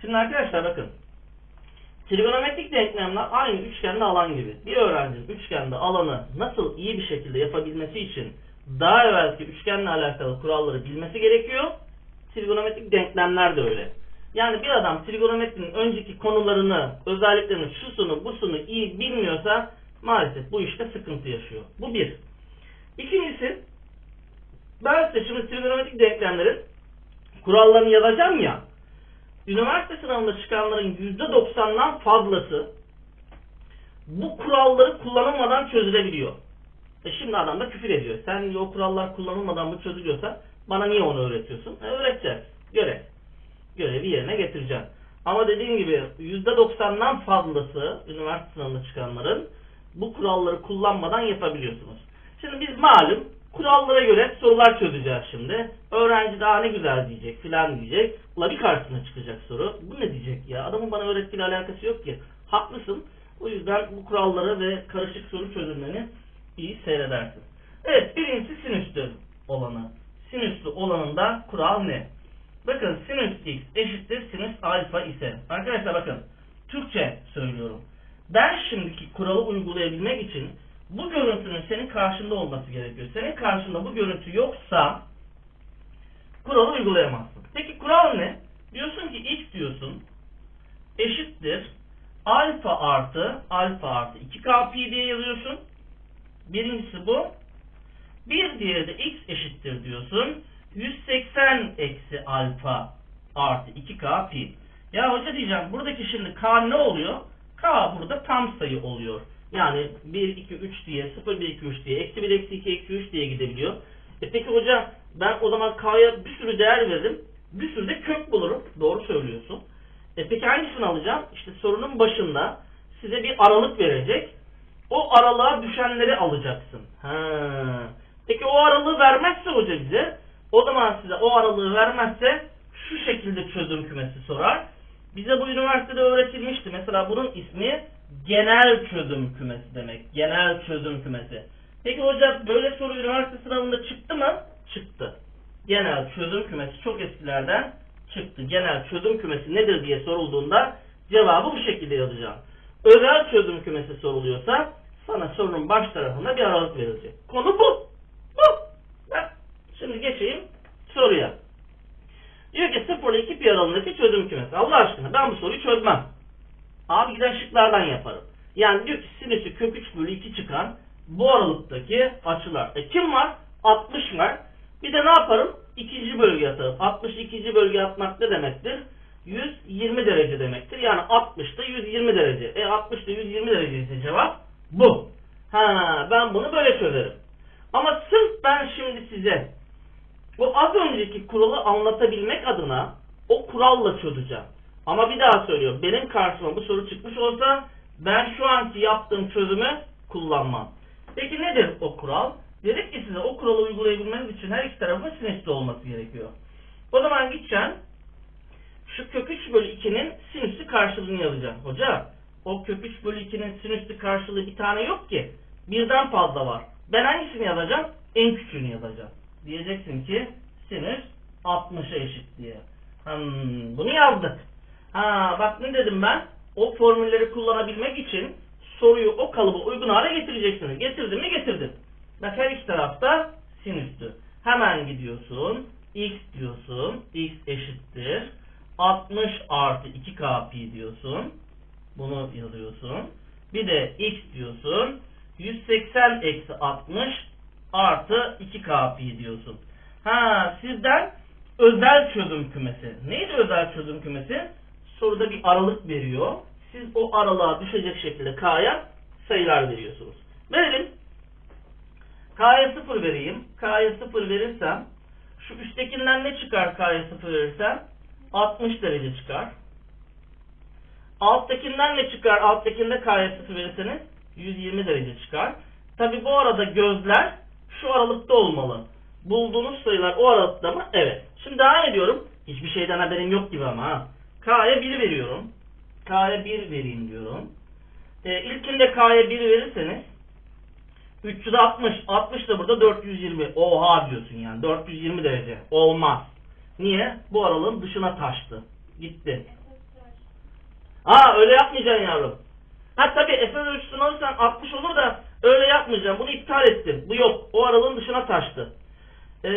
Şimdi arkadaşlar bakın. Trigonometrik denklemler aynı üçgende alan gibi. Bir öğrencinin üçgende alanı nasıl iyi bir şekilde yapabilmesi için daha evvelki üçgenle alakalı kuralları bilmesi gerekiyor. Trigonometrik denklemler de öyle. Yani bir adam trigonometrinin önceki konularını, özelliklerini, şusunu, busunu iyi bilmiyorsa maalesef bu işte sıkıntı yaşıyor. Bu bir. İkincisi, ben size şimdi trigonometrik denklemlerin kurallarını yazacağım ya. Üniversite sınavında çıkanların %90'dan fazlası bu kuralları kullanılmadan çözülebiliyor. E şimdi adam da küfür ediyor. Sen o kurallar kullanılmadan bu çözülüyorsa bana niye onu öğretiyorsun? E öğreteceğiz. Görev. Görevi yerine getireceğim. Ama dediğim gibi %90'dan fazlası üniversite sınavında çıkanların bu kuralları kullanmadan yapabiliyorsunuz. Şimdi biz malum kurallara göre sorular çözeceğiz şimdi. Öğrenci daha ne güzel diyecek filan diyecek. Ula bir karşısına çıkacak soru. Bu ne diyecek ya? Adamın bana öğrettiğiyle alakası yok ki. Haklısın. O yüzden bu kuralları ve karışık soru çözümlerini iyi seyredersin. Evet birincisi sinüstü olanı. Sinüslü olanında kural ne? Bakın sinüs x eşittir sinüs alfa ise. Arkadaşlar bakın Türkçe söylüyorum. Ben şimdiki kuralı uygulayabilmek için bu görüntünün senin karşında olması gerekiyor. Senin karşında bu görüntü yoksa kuralı uygulayamazsın. Peki kural ne? Diyorsun ki x diyorsun eşittir alfa artı alfa artı 2k pi diye yazıyorsun. Birincisi bu. Bir diğeri de x eşittir diyorsun. 180 eksi alfa artı 2k pi. Ya hoca diyeceğim buradaki şimdi k ne oluyor? K burada tam sayı oluyor. Yani 1, 2, 3 diye 0, 1, 2, 3 diye eksi 1, eksi 2, eksi 3 diye gidebiliyor. E peki hoca ben o zaman K'ya bir sürü değer veririm. Bir sürü de kök bulurum. Doğru söylüyorsun. E peki hangisini alacağım? İşte sorunun başında size bir aralık verecek. O aralığa düşenleri alacaksın. Ha. Peki o aralığı vermezse hoca bize o zaman size o aralığı vermezse şu şekilde çözüm kümesi sorar. Bize bu üniversitede öğretilmişti. Mesela bunun ismi genel çözüm kümesi demek. Genel çözüm kümesi. Peki hocam böyle soru üniversite sınavında çıktı mı? Çıktı. Genel çözüm kümesi çok eskilerden çıktı. Genel çözüm kümesi nedir diye sorulduğunda cevabı bu şekilde yazacağım. Özel çözüm kümesi soruluyorsa sana sorunun baş tarafında bir aralık verilecek. Konu bu. Bu. Bak, Şimdi geçeyim soruya. Diyor ki 0 ile 2 pi aralığındaki çözüm kümesi. Allah aşkına ben bu soruyu çözmem. Abi giden şıklardan yaparım. Yani diyor ki sinüsü kök 3 bölü 2 çıkan bu aralıktaki açılar. E kim var? 60 var. Bir de ne yaparım? İkinci bölge atarım. 60 ikinci bölge atmak ne demektir? 120 derece demektir. Yani 60 da 120 derece. E 60 da 120 derece ise cevap bu. Ha ben bunu böyle çözerim. Ama sırf ben şimdi size bu az önceki kuralı anlatabilmek adına o kuralla çözeceğim. Ama bir daha söylüyorum. Benim karşıma bu soru çıkmış olsa ben şu anki yaptığım çözümü kullanmam. Peki nedir o kural? Dedik ki size o kuralı uygulayabilmeniz için her iki tarafın sinüslü olması gerekiyor. O zaman gideceğim. Şu kök 3 bölü 2'nin sinüslü karşılığını yazacağım. Hoca o kök 3 bölü 2'nin sinüslü karşılığı bir tane yok ki. Birden fazla var. Ben hangisini yazacağım? En küçüğünü yazacağım. Diyeceksin ki sinüs 60'a eşit diye. Hmm, bunu yazdık. Ha bak ne dedim ben? O formülleri kullanabilmek için soruyu o kalıba uygun hale getireceksiniz. Getirdim mi getirdim. Bak her iki tarafta sinüstü. Hemen gidiyorsun. X diyorsun. X eşittir. 60 artı 2k pi diyorsun. Bunu yazıyorsun. Bir de x diyorsun. 180 eksi 60 artı 2k pi diyorsun. Ha sizden özel çözüm kümesi. Neydi özel çözüm kümesi? Soruda bir aralık veriyor. Siz o aralığa düşecek şekilde k'ya sayılar veriyorsunuz. Verelim. K'ya 0 vereyim. K'ya 0 verirsem şu üsttekinden ne çıkar K'ya 0 verirsem? 60 derece çıkar. Alttakinden ne çıkar? Alttakinde K'ya 0 verirseniz 120 derece çıkar. Tabi bu arada gözler şu aralıkta olmalı. Bulduğunuz sayılar o aralıkta mı? Evet. Şimdi devam ediyorum. Hiçbir şeyden haberim yok gibi ama ha. K'ya 1 veriyorum. K'ya 1 vereyim diyorum. E, ilkinde K'ya 1 verirseniz 360. 60 da burada 420. Oha diyorsun yani. 420 derece. Olmaz. Niye? Bu aralığın dışına taştı. Gitti. Aa öyle yapmayacaksın yavrum. Ha tabii Efe ölçüsünü alırsan 60 olur da öyle yapmayacağım. Bunu iptal ettim. Bu yok. O aralığın dışına taştı. Ee,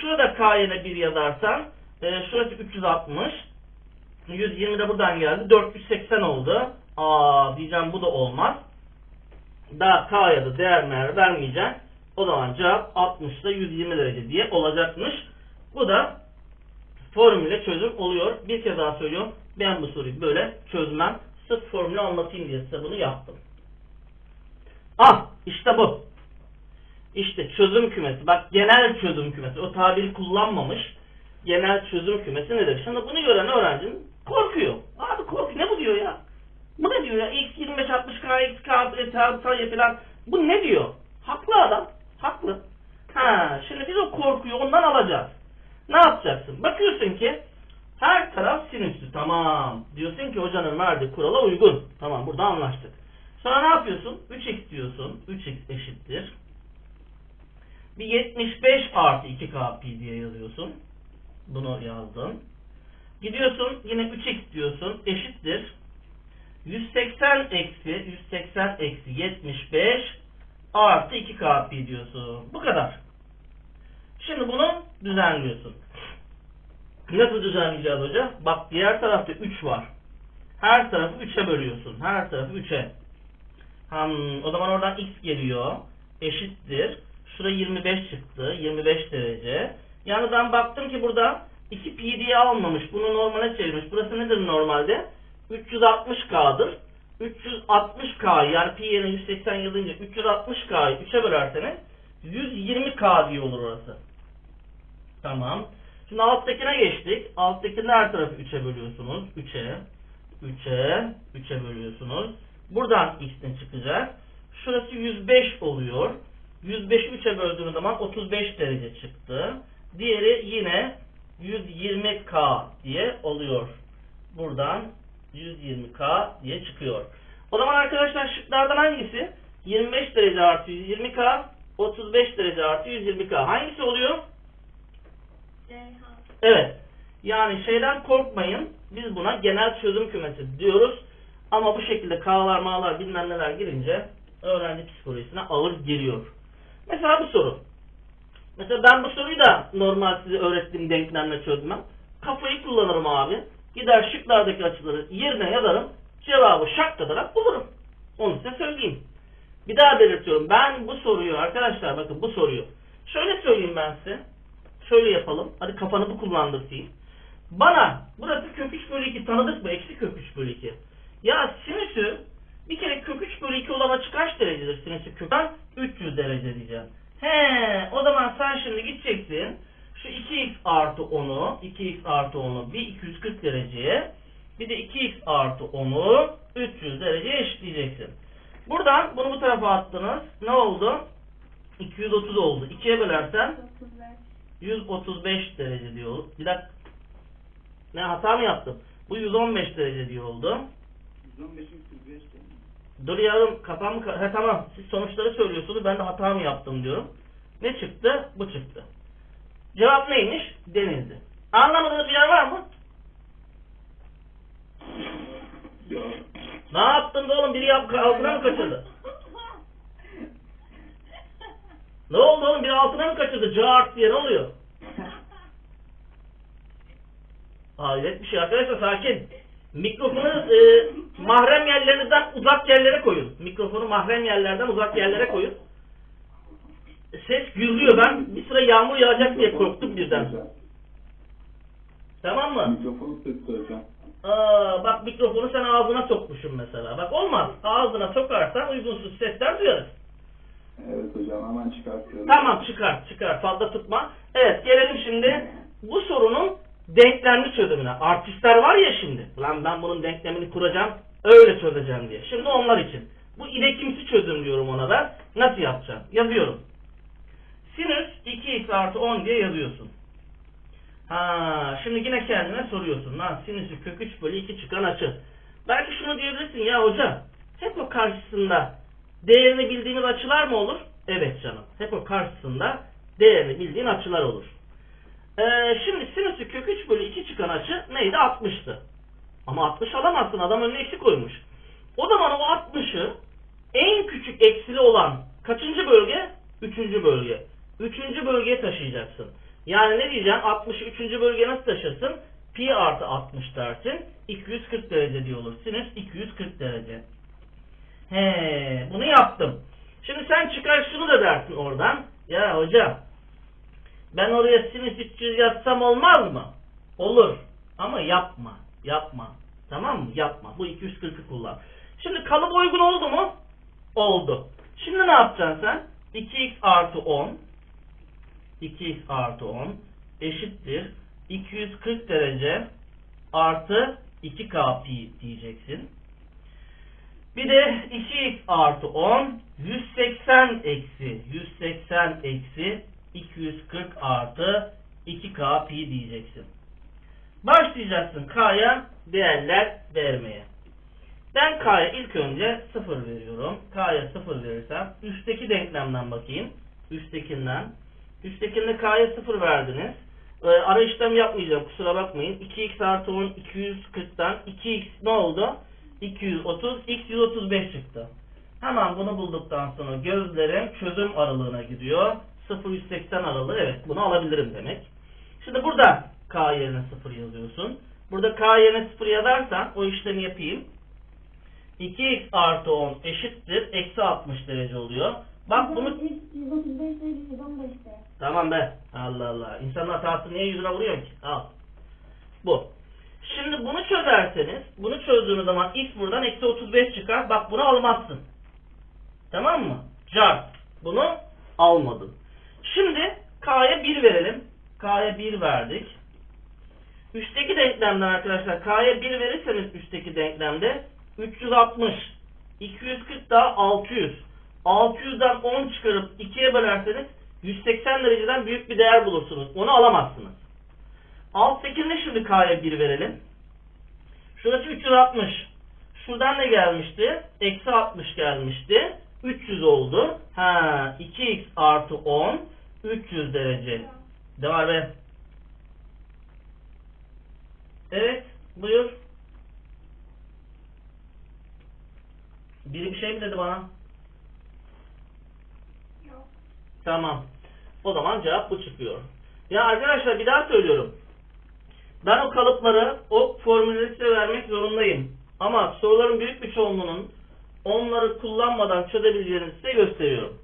şurada K yerine 1 yazarsan e, şurası 360. 120 de buradan geldi. 480 oldu. Aa diyeceğim bu da olmaz. Daha K'ya da değer meğer vermeyeceğim. O zaman cevap 60 ile 120 derece diye olacakmış. Bu da formüle çözüm oluyor. Bir kez daha söylüyorum. Ben bu soruyu böyle çözmem. Sırf formülü anlatayım diye size bunu yaptım. Ah işte bu. İşte çözüm kümesi. Bak genel çözüm kümesi. O tabiri kullanmamış. Genel çözüm kümesi nedir? Şimdi bunu gören öğrencim korkuyor. Abi korku ne bu diyor ya? Bu ne diyor ya? X 25 60 K X K sayı falan. Bu ne diyor? Haklı adam. Haklı. Ha, şimdi biz o korkuyu ondan alacağız. Ne yapacaksın? Bakıyorsun ki her taraf sinüslü. Tamam. Diyorsun ki hocanın verdiği kurala uygun. Tamam burada anlaştık. Sonra ne yapıyorsun? 3x diyorsun. 3x eşittir. Bir 75 artı 2k pi diye yazıyorsun. Bunu yazdın. Gidiyorsun yine 3x diyorsun. Eşittir. 180 eksi 180 eksi 75 artı 2k pi diyorsun. Bu kadar. Şimdi bunu düzenliyorsun. Nasıl düzenleyeceğiz hoca? Bak diğer tarafta 3 var. Her tarafı 3'e bölüyorsun. Her tarafı 3'e. Hmm, o zaman oradan x geliyor. Eşittir. Şurada 25 çıktı. 25 derece. Yani ben baktım ki burada 2 pi diye almamış. Bunu normale çevirmiş. Burası nedir normalde? 360k'dır. 360k yani pi yerine 180 yazınca 360k'yı 3'e bölerseniz 120k diye olur orası. Tamam. Şimdi alttakine geçtik. Alttakinde her tarafı 3'e bölüyorsunuz. 3'e, 3'e, 3'e bölüyorsunuz. Buradan x'in çıkacak. Şurası 105 oluyor. 105'i 3'e böldüğünüz zaman 35 derece çıktı. Diğeri yine 120k diye oluyor. Buradan 120k diye çıkıyor. O zaman arkadaşlar şıklardan hangisi? 25 derece artı 120k, 35 derece artı 120k. Hangisi oluyor? Evet. Yani şeyden korkmayın. Biz buna genel çözüm kümesi diyoruz. Ama bu şekilde K'lar, M'lar bilmem neler girince öğrenci psikolojisine ağır geliyor. Mesela bu soru. Mesela ben bu soruyu da normal size öğrettiğim denklemle çözmem. Kafayı kullanırım abi. Gider şıklardaki açıları yerine yazarım. Cevabı şak kadarak bulurum. Onu size söyleyeyim. Bir daha belirtiyorum. Ben bu soruyu arkadaşlar bakın bu soruyu. Şöyle söyleyeyim ben size. Şöyle yapalım. Hadi kafanı bu kullandırtayım. Bana burası kök 3 bölü 2 tanıdık mı? Eksi kök 3 bölü 2. Ya sinüsü bir kere kök 3 bölü 2 olan açı derecedir sinüsü kökten? 300 derece diyeceğim. He, o zaman sen şimdi gideceksin. Şu 2x artı 10'u, 2x artı 10'u bir 240 dereceye, bir de 2x artı 10'u 300 dereceye eşitleyeceksin. Buradan bunu bu tarafa attınız. Ne oldu? 230 oldu. 2'ye bölersen 135 derece diyor. Bir dakika. Ne hata mı yaptım? Bu 115 derece diyor oldu. 115'in 45 Dur yavrum kafam He tamam. Siz sonuçları söylüyorsunuz. Ben de hata mı yaptım diyorum. Ne çıktı? Bu çıktı. Cevap neymiş? Denizli. Anlamadığınız bir yer var mı? Ne yaptın da oğlum? Biri altına mı kaçırdı? Ne oldu oğlum? Biri altına mı kaçırdı? Cart diye ne oluyor? Hayret bir şey arkadaşlar sakin. Mikrofonu e, mahrem yerlerinizden uzak yerlere koyun. Mikrofonu mahrem yerlerden uzak yerlere koyun. Ses gürlüyor. Ben bir sıra yağmur yağacak diye korktum birden. Tamam mı? Mikrofonu sıktı hocam. Aa, bak mikrofonu sen ağzına sokmuşsun mesela. Bak olmaz. Ağzına sokarsan uygunsuz sesler duyarız. Evet hocam hemen çıkartıyorum. Tamam çıkar çıkar fazla tutma. Evet gelelim şimdi bu sorunun denklemli çözümüne. Artistler var ya şimdi. Lan ben bunun denklemini kuracağım öyle çözeceğim diye. Şimdi onlar için. Bu ilekimsi çözüm diyorum ona ben. Nasıl yapacağım? Yazıyorum. Sinüs 2x artı 10 diye yazıyorsun. Ha, şimdi yine kendine soruyorsun. Lan sinüsü kök 3 bölü 2 çıkan açı. Belki şunu diyebilirsin ya hoca. Hep o karşısında değerini bildiğimiz açılar mı olur? Evet canım. Hep o karşısında değerini bildiğin açılar olur. Ee, şimdi sinüsü kök 3 bölü 2 çıkan açı neydi? 60'tı. Ama 60 alamazsın. Adam önüne eksi koymuş. O zaman o 60'ı en küçük eksili olan kaçıncı bölge? Üçüncü bölge. Üçüncü bölgeye taşıyacaksın. Yani ne diyeceğim? 60'ı üçüncü bölgeye nasıl taşırsın? Pi artı 60 dersin. 240 derece diye. Sinüs 240 derece. He, bunu yaptım. Şimdi sen çıkar şunu da dersin oradan. Ya hocam ben oraya sinüs 300 yazsam olmaz mı? Olur. Ama yapma. Yapma. Tamam mı? Yapma. Bu 240'ı kullan. Şimdi kalıp uygun oldu mu? Oldu. Şimdi ne yapacaksın sen? 2x artı 10 2x artı 10 eşittir 240 derece artı 2k pi diyeceksin. Bir de 2x artı 10 180 eksi 180 eksi 240 artı 2k pi diyeceksin. Başlayacaksın k'ya değerler vermeye. Ben k'ya ilk önce 0 veriyorum. K'ya 0 verirsem üstteki denklemden bakayım. Üsttekinden. Üsttekinde k'ya 0 verdiniz. Ee, ara işlem yapmayacağım kusura bakmayın. 2x artı 10 240'tan 2x ne oldu? 230 x 135 çıktı. Hemen bunu bulduktan sonra gözlerim çözüm aralığına gidiyor. 0-180 aralığı evet bunu alabilirim demek. Şimdi burada k yerine 0 yazıyorsun. Burada k yerine 0 yazarsan o işlemi yapayım. 2x artı 10 eşittir. Eksi 60 derece oluyor. Bak bunu 135 değil 115'te. Tamam be. Allah Allah. İnsanın hatası niye yüzüne vuruyor ki? Al. Bu. Şimdi bunu çözerseniz, bunu çözdüğünüz zaman x buradan eksi 35 çıkar. Bak bunu almazsın. Tamam mı? Car. Bunu almadın. Şimdi k'ya 1 verelim. K'ya 1 verdik. Üstteki denklemden arkadaşlar k'ya 1 verirseniz üstteki denklemde 360. 240 daha 600. 600'den 10 çıkarıp 2'ye bölerseniz 180 dereceden büyük bir değer bulursunuz. Onu alamazsınız. Alttakine şimdi k'ya 1 verelim. Şurası 360. Şuradan ne gelmişti? Eksi 60 gelmişti. 300 oldu. Ha, 2x artı 10 300 derece. Ne var be? Evet. Buyur. Biri bir şey mi dedi bana? Yok. Tamam. O zaman cevap bu çıkıyor. Ya arkadaşlar bir daha söylüyorum. Ben o kalıpları, o formülleri size vermek zorundayım. Ama soruların büyük bir çoğunluğunun onları kullanmadan çözebileceğini size gösteriyorum.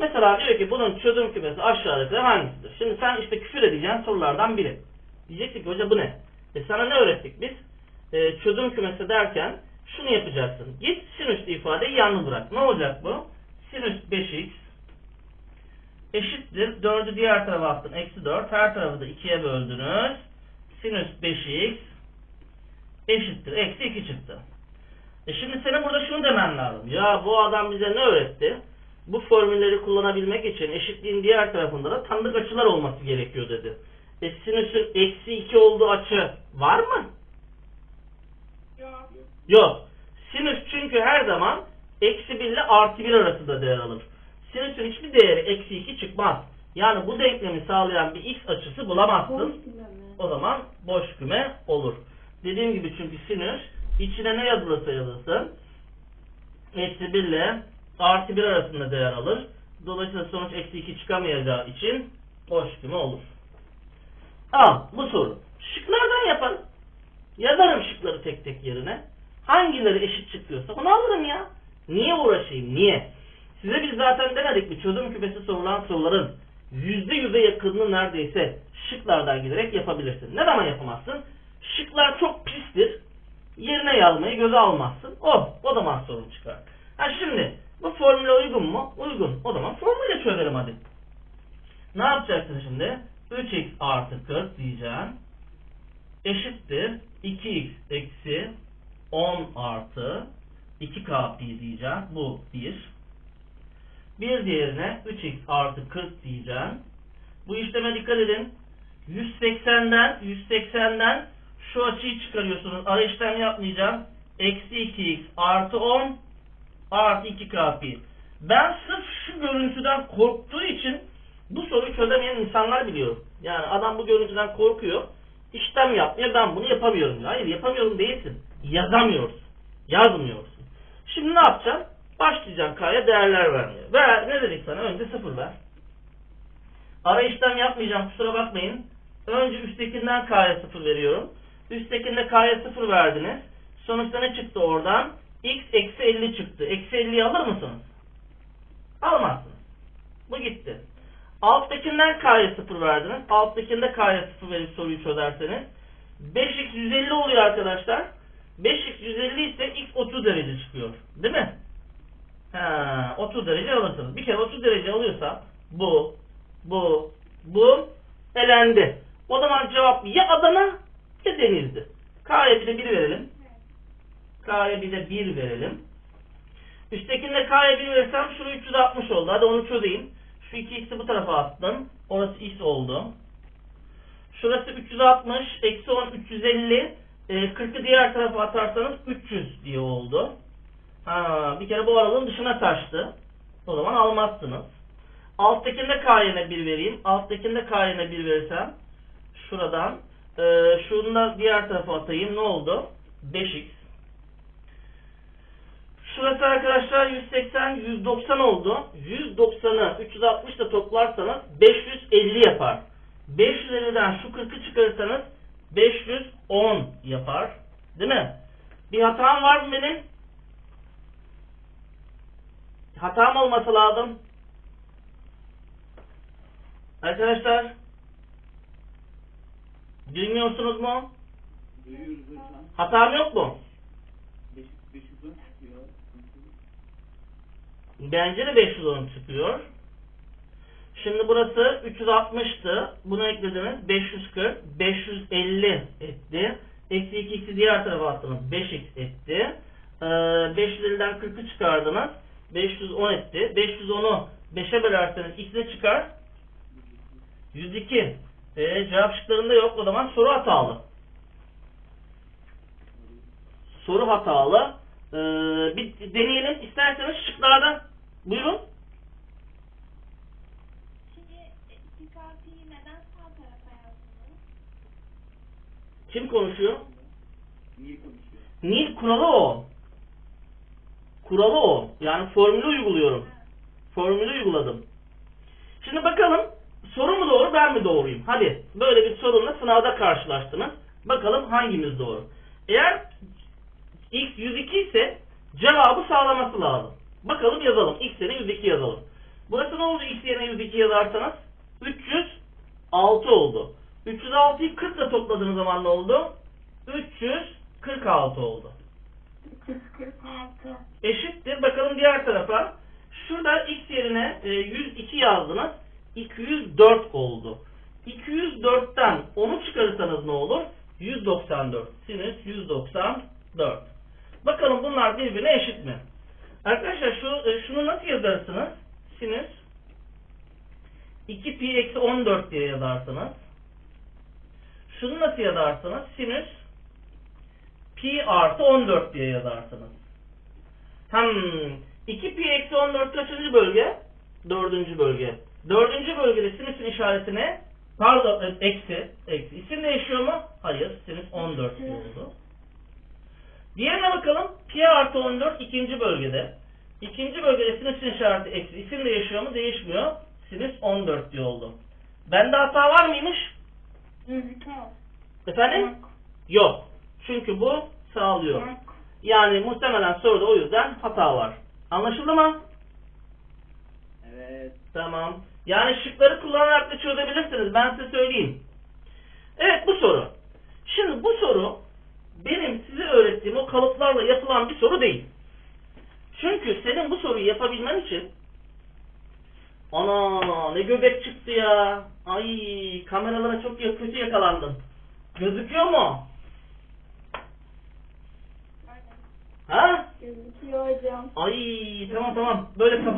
Mesela diyor ki bunun çözüm kümesi aşağıdaki hangisidir? Şimdi sen işte küfür edeceğin sorulardan biri. Diyeceksin ki hoca bu ne? E sana ne öğrettik biz? E, çözüm kümesi derken şunu yapacaksın. Git sinüs ifadeyi yalnız bırak. Ne olacak bu? Sinüs 5x eşittir. 4'ü diğer tarafa attın. Eksi 4. Her tarafı da 2'ye böldünüz. Sinüs 5x eşittir. Eksi 2 çıktı. E şimdi senin burada şunu demen lazım. Ya bu adam bize ne öğretti? Bu formülleri kullanabilmek için eşitliğin diğer tarafında da tanıdık açılar olması gerekiyor dedi. E sinüsün eksi 2 olduğu açı var mı? Yok. Yok. Sinüs çünkü her zaman eksi 1 ile artı 1 arasında değer alır. Sinüsün hiçbir değeri eksi 2 çıkmaz. Yani bu denklemi sağlayan bir x açısı bulamazsın. O zaman boş küme olur. Dediğim gibi çünkü sinüs içine ne yazılırsa yazılsın eksi 1 ile artı 1 arasında değer alır. Dolayısıyla sonuç eksi 2 çıkamayacağı için boş küme olur. Al bu soru. Şıklardan yaparım. Yazarım şıkları tek tek yerine. Hangileri eşit çıkıyorsa onu alırım ya. Niye uğraşayım? Niye? Size biz zaten demedik mi? Çözüm kümesi sorulan soruların yüzde yüze yakınını neredeyse şıklardan giderek yapabilirsin. Ne zaman yapamazsın? Şıklar çok pistir. Yerine yazmayı göze almazsın. O, o zaman sorun çıkar. Ha şimdi bu formüle uygun mu? Uygun. O zaman formüle çözelim hadi. Ne yapacaksın şimdi? 3x artı 40 diyeceğim. Eşittir 2x eksi 10 artı 2k pi diyeceğim. Bu 1. Bir diğerine 3x artı 40 diyeceğim. Bu işleme dikkat edin. 180'den 180'den şu açıyı çıkarıyorsunuz. Ara işlem yapmayacağım. Eksi 2x artı 10 artı 2k pi. Ben sırf şu görüntüden korktuğu için bu soruyu çözemeyen insanlar biliyorum. Yani adam bu görüntüden korkuyor. İşlem yapmıyor. Ben bunu yapamıyorum. Hayır yapamıyorum değilsin. Yazamıyorsun. Yazmıyorsun. Şimdi ne yapacaksın? Başlayacaksın K'ya değerler vermeye. Ver ne dedik sana? Önce sıfır ver. Ara işlem yapmayacağım kusura bakmayın. Önce üsttekinden K'ya 0 veriyorum. Üsttekinde K'ya 0 verdiniz. Sonuçta ne çıktı oradan? X eksi 50 çıktı. Eksi 50'yi alır mısınız? Almazsınız. Bu gitti. Alttakinden K'ya 0 verdiniz. Alttakinde K'ya 0 verip soruyu çözerseniz 5x 150 oluyor arkadaşlar. 5x 150 ise x 30 derece çıkıyor. Değil mi? Ha, 30 derece alırsınız. Bir kere 30 derece alıyorsa bu, bu, bu elendi. O zaman cevap ya Adana ya Denizli. K'ya bir de 1 verelim. K'ya bir de 1 verelim. Üsttekinde K'ya 1 verirsem şurası 360 oldu. Hadi onu çözeyim. Şu 2x'i bu tarafa attım. Orası x oldu. Şurası 360, eksi 10, 350. E, 40'ı diğer tarafa atarsanız 300 diye oldu. Ha, bir kere bu aralığın dışına taştı. O zaman almazsınız. Alttakinde k yerine 1 vereyim. Alttakinde k yerine 1 verirsem şuradan e, şunu diğer tarafa atayım. Ne oldu? 5x. Şurası arkadaşlar 180, 190 oldu. 190'ı 360 ile toplarsanız 550 yapar. 550'den şu 40'ı çıkarırsanız 510 yapar. Değil mi? Bir hatam var mı benim? Hatam olması lazım. Arkadaşlar Duymuyorsunuz mu? Hatam yok mu? 510 çıkıyor. Bence de 510 çıkıyor. Şimdi burası 360'tı. Bunu eklediniz. 540. 550 etti. Eksi 2 x'i diğer tarafa attınız. 5x etti. Ee, 550'den 40'ı çıkardınız. 510 etti. 510'u 5'e bölerseniz x ne çıkar? 102. Ee, cevap şıklarında yok. O zaman soru hatalı. Soru hatalı. Ee, bir deneyelim. İsterseniz şıklardan. Buyurun. Şimdi çıkartıyı neden sağ tarafa yazdınız? Kim konuşuyor? Niye konuşuyor? Nil kuralı o. Kuralı o. Yani formülü uyguluyorum. Formülü uyguladım. Şimdi bakalım soru mu doğru ben mi doğruyum? Hadi böyle bir sorunla sınavda karşılaştınız. Bakalım hangimiz doğru. Eğer x 102 ise cevabı sağlaması lazım. Bakalım yazalım. x yerine 102 yazalım. Burası ne oldu x yerine 102 yazarsanız? 306 oldu. 306'yı 40 ile topladığınız zaman ne oldu? 346 oldu. 346. Eşittir. Bakalım diğer tarafa. Şurada x yerine e, 102 yazdınız. 204 oldu. 204'ten 10'u çıkarırsanız ne olur? 194. Sinüs 194. Bakalım bunlar birbirine eşit mi? Arkadaşlar şu e, şunu nasıl yazarsınız? Sinüs 2 pi eksi 14 diye yazarsınız. Şunu nasıl yazarsınız? Sinüs pi artı 14 diye yazarsınız. Hmm. 2 pi eksi 14 kaçıncı bölge? Dördüncü bölge. Dördüncü bölgede sinüsün işareti ne? Pardon e, eksi. Eksi. İsim değişiyor mu? Hayır. Sinüs 14 diye oldu. Diğerine bakalım. Pi artı 14 ikinci bölgede. İkinci bölgede sinüsün işareti eksi. İsim değişiyor mu? Değişmiyor. Sinüs 14 diye oldu. Bende hata var mıymış? Gözüküyor. Efendim? Yok. Yok. Çünkü bu sağlıyor. Yok. Yani muhtemelen soruda o yüzden hata var. Anlaşıldı mı? Evet. Tamam. Yani şıkları kullanarak da çözebilirsiniz. Ben size söyleyeyim. Evet bu soru. Şimdi bu soru benim size öğrettiğim o kalıplarla yapılan bir soru değil. Çünkü senin bu soruyu yapabilmen için ana ne göbek çıktı ya. Ay kameralara çok kötü yakalandın. Gözüküyor mu? Ha? Gözüküyor hocam. Ay tamam tamam. Böyle kaf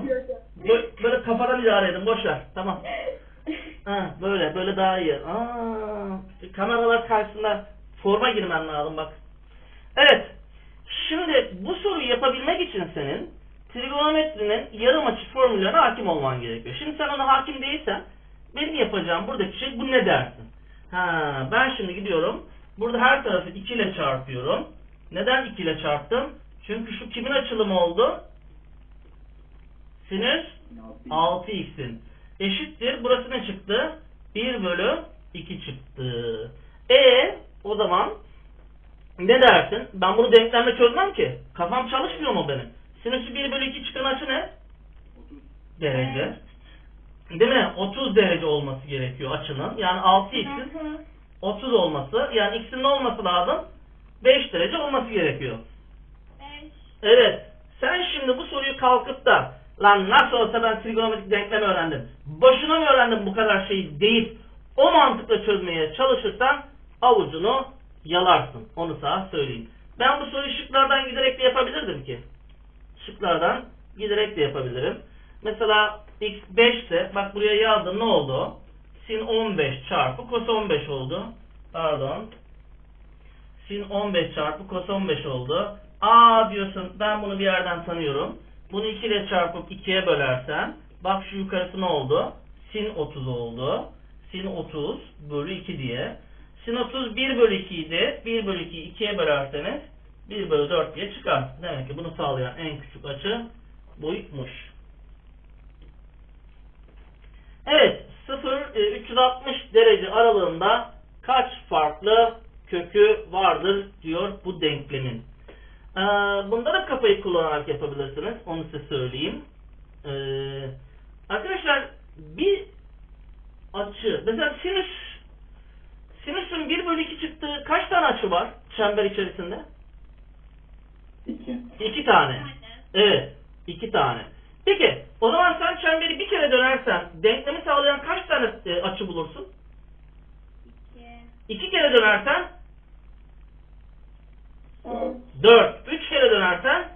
böyle, böyle kafadan idare edin. Boş ver. Tamam. Ha, böyle böyle daha iyi. Aa, kameralar karşısında forma girmen lazım bak. Evet. Şimdi bu soruyu yapabilmek için senin trigonometrinin yarım açı formüllerine hakim olman gerekiyor. Şimdi sen ona hakim değilsen Benim yapacağım buradaki şey bu ne dersin? Ha, ben şimdi gidiyorum. Burada her tarafı 2 ile çarpıyorum. Neden 2 ile çarptım? Çünkü şu kimin açılımı oldu? Sinüs 6x'in. Eşittir. Burası ne çıktı? 1 bölü 2 çıktı. E o zaman ne dersin? Ben bunu denklemle çözmem ki. Kafam çalışmıyor mu benim? Sinüsü 1 bölü 2 çıkan açı ne? 30 Derece. Değil mi? 30 derece olması gerekiyor açının. Yani 6x'in Hı hı. 30 olması. Yani x'in ne olması lazım? 5 derece olması gerekiyor. Beş. Evet. Sen şimdi bu soruyu kalkıp da lan nasıl olsa ben trigonometrik denklem öğrendim. Boşuna mı öğrendim bu kadar şeyi deyip o mantıkla çözmeye çalışırsan avucunu yalarsın. Onu sana söyleyeyim. Ben bu soruyu şıklardan giderek de yapabilirdim ki. Şıklardan giderek de yapabilirim. Mesela x 5 ise bak buraya yazdım ne oldu? Sin 15 çarpı cos 15 oldu. Pardon. Sin 15 çarpı cos 15 oldu. Aa diyorsun ben bunu bir yerden tanıyorum. Bunu 2 ile çarpıp 2'ye bölersen bak şu yukarısı ne oldu? Sin 30 oldu. Sin 30 bölü 2 diye. Sin 30 1 bölü 2 idi. 1 bölü 2'yi 2'ye bölerseniz 1 bölü 4 diye çıkar. Demek ki bunu sağlayan en küçük açı buymuş. Evet 0 e, 360 derece aralığında kaç farklı kökü vardır diyor bu denklemin. Ee, bunda da kafayı kullanarak yapabilirsiniz. Onu size söyleyeyim. Ee, arkadaşlar bir açı mesela sinüs sinüsün 1 bölü 2 çıktığı kaç tane açı var çember içerisinde? 2 2 tane. Tane. Evet. iki tane. Peki o zaman sen çemberi bir kere dönersen denklemi sağlayan kaç tane e, açı bulursun? İki. İki kere dönersen On. 4. Üç kere dönersen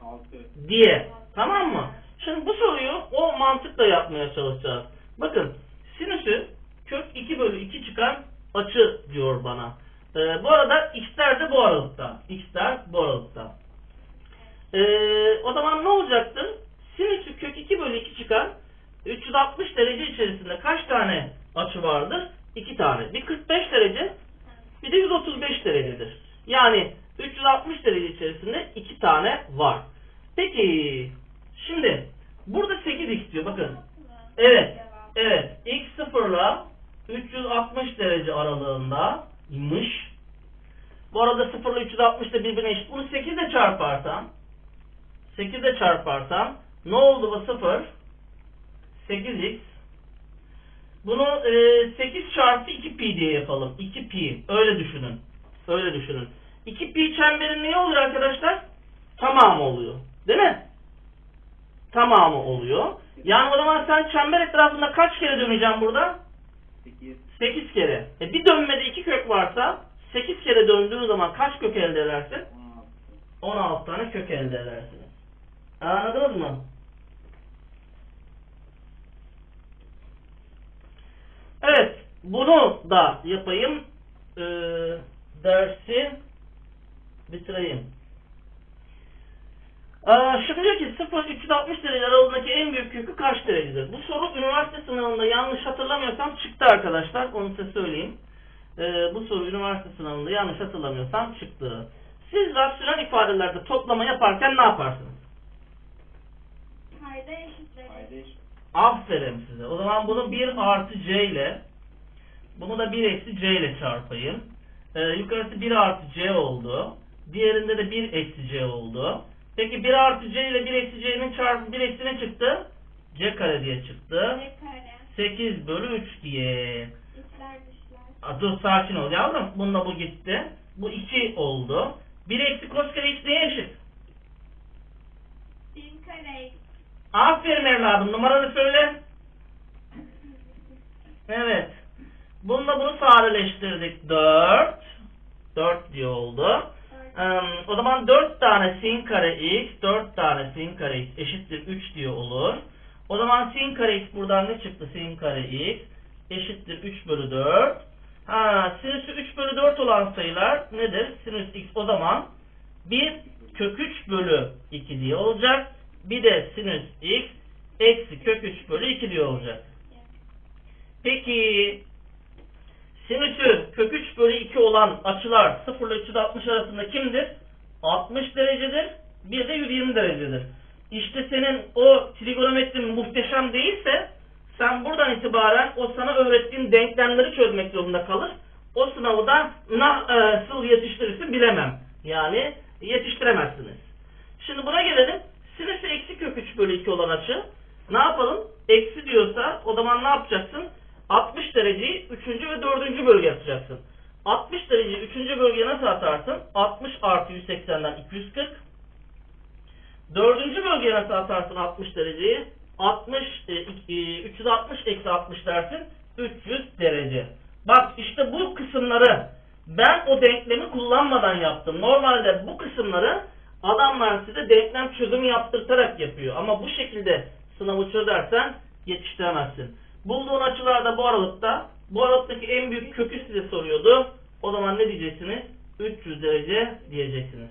6 diye. Tamam mı? Şimdi bu soruyu o mantıkla yapmaya çalışacağız. Bakın sinüsü kök 2 bölü 2 çıkan açı diyor bana. Ee, bu arada x'ler de bu aralıkta. x'ler bu aralıkta. Ee, o zaman ne olacaktı? Sinüsü kök 2 bölü 2 çıkan 360 derece içerisinde kaç tane açı vardır? 2 tane. Bir 45 derece bir de 135 derecedir. Yani 360 derece içerisinde 2 tane var. Peki şimdi burada 8x diyor bakın. Evet. Evet. X 0 ile 360 derece aralığındaymış. Bu arada 0 ile 360 da birbirine eşit. Bunu 8 ile çarparsam 8 ile çarparsam ne oldu bu 0? 8x bunu e, 8 çarpı 2 pi diye yapalım. 2 pi. Öyle düşünün. Öyle düşünün. 2 pi çemberin ne oluyor arkadaşlar? Tamamı oluyor. Değil mi? Tamamı oluyor. Yani o zaman sen çember etrafında kaç kere döneceksin burada? 8 8 kere. E bir dönmede 2 kök varsa 8 kere döndüğün zaman kaç kök elde edersin? 16 16 tane kök elde edersiniz. Anladınız mı? Evet. Bunu da yapayım. Ee, dersi bitireyim. Aa, şimdi diyor ki 0-360 derece aralığındaki en büyük kökü kaç derecedir? Bu soru üniversite sınavında yanlış hatırlamıyorsam çıktı arkadaşlar. Onu size söyleyeyim. Ee, bu soru üniversite sınavında yanlış hatırlamıyorsam çıktı. Siz rasyonel ifadelerde toplama yaparken ne yaparsınız? Payda eşitleri. Aferin size. O zaman bunu 1 artı c ile bunu da 1 eksi c ile çarpayım. Ee, yukarısı 1 artı c oldu. Diğerinde de 1 eksi c oldu. Peki 1 artı c ile 1 eksi c'nin çarpı 1 eksi ne çıktı? c kare diye çıktı. Bir kare. 8 bölü 3 diye. İçler dışlar. Aa, dur sakin ol yavrum. Bununla bu gitti. Bu 2 oldu. 1 eksi cos kare x neye eşit? Bir kare. Aferin evladım. Numaranı söyle. Evet. Bununla bunu sadeleştirdik. 4. 4 diye oldu. O zaman 4 tane sin kare x, 4 tane sin kare x eşittir 3 diye olur. O zaman sin kare x buradan ne çıktı? Sin kare x eşittir 3 bölü 4. Ha, sinüsü 3 bölü 4 olan sayılar nedir? Sinüs x o zaman bir kök 3 bölü 2 diye olacak. Bir de sinüs x eksi kök 3 bölü 2 diye olacak. Peki sinüsü kök 3 bölü 2 olan açılar 0 ile 360 arasında kimdir? 60 derecedir. Bir de 120 derecedir. İşte senin o trigonometrin muhteşem değilse sen buradan itibaren o sana öğrettiğim denklemleri çözmek zorunda kalır. O sınavı da nasıl yetiştirirsin bilemem. Yani yetiştiremezsiniz. Şimdi buna gelelim. Sinüsü eksi kök 3 bölü 2 olan açı. Ne yapalım? Eksi diyorsa o zaman ne yapacaksın? 60 dereceyi 3. ve 4. bölge atacaksın. 60 dereceyi 3. bölgeye nasıl atarsın? 60 artı 180'den 240. Dördüncü bölgeye nasıl atarsın 60 dereceyi? 60, e, e, 360 eksi 60 dersin. 300 derece. Bak işte bu kısımları ben o denklemi kullanmadan yaptım. Normalde bu kısımları adamlar size denklem çözümü yaptırtarak yapıyor. Ama bu şekilde sınavı çözersen yetiştiremezsin. Bulduğun açılarda bu aralıkta, bu aralıktaki en büyük kökü size soruyordu. O zaman ne diyeceksiniz? 300 derece diyeceksiniz.